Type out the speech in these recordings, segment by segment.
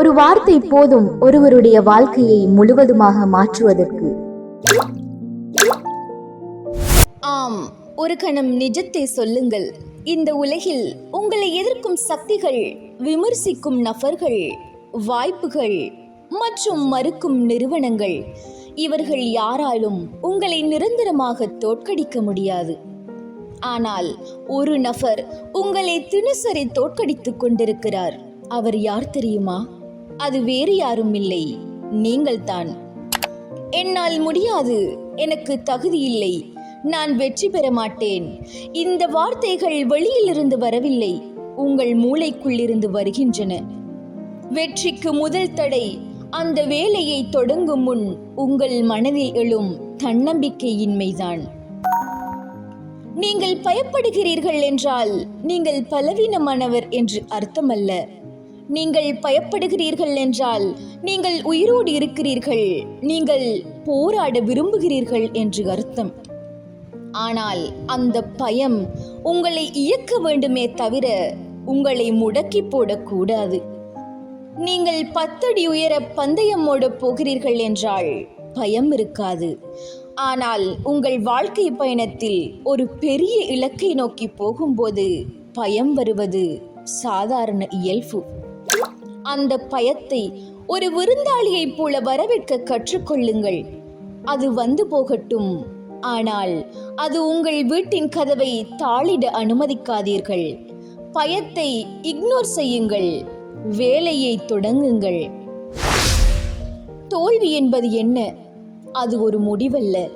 ஒரு வார்த்தை போதும் ஒருவருடைய வாழ்க்கையை முழுவதுமாக மாற்றுவதற்கு. ஆம் ஒரு கணம் நிஜத்தை சொல்லுங்கள். இந்த உலகில் உங்களை எதிர்க்கும் சக்திகள் விமர்சிக்கும் நபர்கள் வாய்ப்புகள் மற்றும் மறுக்கும் நிறுவனங்கள் இவர்கள் யாராலும் உங்களை நிரந்தரமாக தோற்கடிக்க முடியாது. ஆனால் ஒரு நபர் உங்களை தினசரி தோற்கடித்துக் கொண்டிருக்கிறார். அவர் யார் தெரியுமா? அது வேறு யாரும் இல்லை. நீங்கள்தான் என்னால் முடியாது. எனக்கு தகுதி இல்லை. நான் வெற்றி பெற மாட்டேன். இந்த வார்த்தைகள் வெளியிலிருந்து வரவில்லை. உங்கள் மூளைக்குள்ளிருந்து வருகின்றன. வெற்றிக்கு முதல் தடை அந்த வேலையை தொடங்கும் முன் உங்கள் மனதில் எழும் தன்னம்பிக்கையின்மைதான். நீங்கள் பயப்படுகிறீர்கள் என்றால் நீங்கள் பலவீனமானவர் என்று அர்த்தமல்ல. நீங்கள் பயப்படுகிறீர்கள் என்றால் நீங்கள் உயிரோடு இருக்கிறீர்கள். நீங்கள் போராட விரும்புகிறீர்கள் என்று அர்த்தம். ஆனால் அந்த பயம் உங்களை இயக்க வேண்டுமே தவிர உங்களை முடக்கி போடக்கூடாது. நீங்கள் பத்தடி உயர பந்தயம் ஓடப் போகிறீர்கள் என்றால் பயம் இருக்காது. ஆனால் உங்கள் வாழ்க்கை பயணத்தில் ஒரு பெரிய இலக்கை நோக்கி போகும்போது பயம் வருவது சாதாரண இயல்பு. அந்த பயத்தை ஒரு விருந்தாளியைப் போல வரவேற்க கற்றுக்கொள்ளுங்கள். அது வந்து போகட்டும். ஆனால் அது உங்கள் வீட்டின் கதவை தாளிட அனுமதிக்காதீர்கள். பயத்தை இக்னோர் செய்யுங்கள். வேலையை தொடங்குங்கள். தோல்வி என்பது என்ன? அது ஒரு முடிவல்ல.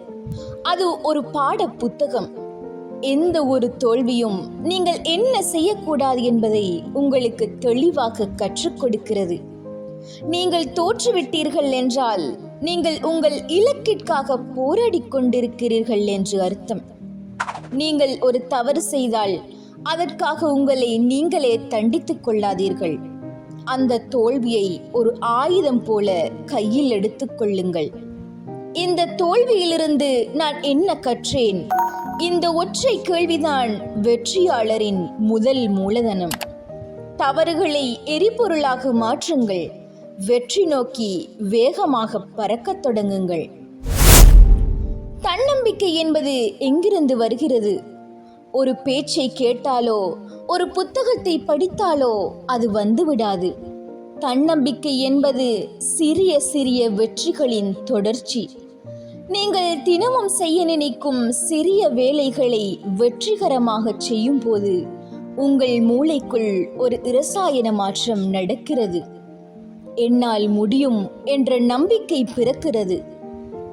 அது ஒரு பாட புத்தகம் எந்த ஒரு தோல்வியும் நீங்கள் என்ன செய்யக்கூடாது என்பதை உங்களுக்கு தெளிவாக கற்றுக் கொடுக்கிறது. நீங்கள் தோற்றுவிட்டீர்கள் என்றால் நீங்கள் உங்கள் இலக்கிற்காக போராடி கொண்டிருக்கிறீர்கள் என்று அர்த்தம். நீங்கள் ஒரு தவறு செய்தால் அதற்காக உங்களை நீங்களே தண்டித்துக் கொள்ளாதீர்கள். அந்த தோல்வியை ஒரு ஆயுதம் போல கையில் எடுத்துக் கொள்ளுங்கள். இந்த தோல்வியிலிருந்து நான் என்ன கற்றேன்? இந்த ஒற்றை கேள்விதான் வெற்றியாளரின் முதல் மூலதனம். தவறுகளை எரிபொருளாக மாற்றுங்கள். வெற்றி நோக்கி வேகமாக பறக்கத் தொடங்குங்கள். தன்னம்பிக்கை என்பது எங்கிருந்து வருகிறது? ஒரு பேச்சை கேட்டாலோ ஒரு புத்தகத்தை படித்தாலோ அது வந்துவிடாது. தன்னம்பிக்கை என்பது சிறிய சிறிய வெற்றிகளின் தொடர்ச்சி. நீங்கள் தினமும் செய்ய நினைக்கும் சிறிய வேலைகளை வெற்றிகரமாக செய்யும்போது உங்கள் மூளைக்குள் ஒரு இரசாயன மாற்றம் நடக்கிறது. என்னால் முடியும் என்ற நம்பிக்கை பிறக்கிறது.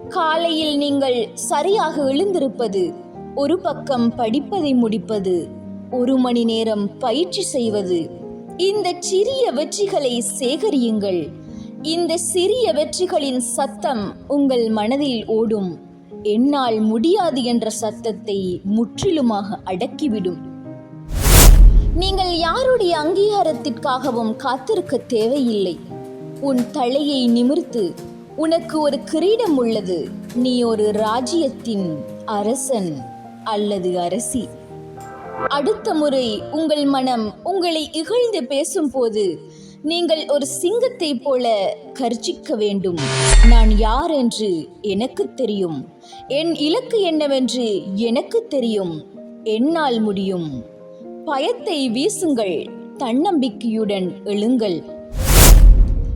காலையில் நீங்கள் சரியாக எழுந்திருப்பது ஒரு பக்கம் படிப்பதை முடிப்பது ஒரு மணி நேரம் பயிற்சி செய்வது இந்த சிறிய வெற்றிகளை சேகரியுங்கள். இந்த சிறிய வெற்றிகளின் சத்தம் உங்கள் மனதில் ஓடும். என்னால் முடியாது என்ற சத்தத்தை முற்றிலுமாக அடக்கிவிடும். நீங்கள் யாருடைய அங்கீகாரத்திற்காகவும் காத்திருக்க தேவையில்லை. உன் தலையை நிமிர்த்து உனக்கு ஒரு கிரீடம் உள்ளது. நீ ஒரு ராஜ்யத்தின் அரசன் அல்லது அரசி. அடுத்த முறை உங்கள் மனம் உங்களை இகழ்ந்து பேசும்போது நீங்கள் ஒரு சிங்கத்தைப் போல கர்ஜிக்க வேண்டும். நான் யார் என்று எனக்கு தெரியும். என் இலக்கு என்னவென்று எனக்கு தெரியும். என்னால் முடியும். பயத்தை வீசுங்கள். தன்னம்பிக்கையுடன் எழுங்கள்.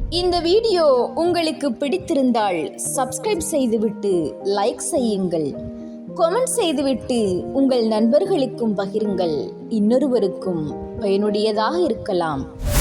இந்த வீடியோ உங்களுக்கு பிடித்திருந்தால் சப்ஸ்கிரைப் செய்துவிட்டு லைக் செய்யுங்கள். கமெண்ட் செய்துவிட்டு உங்கள் நண்பர்களுக்கும் பகிருங்கள். இன்னொருவருக்கும் பயனுடையதாக இருக்கலாம்.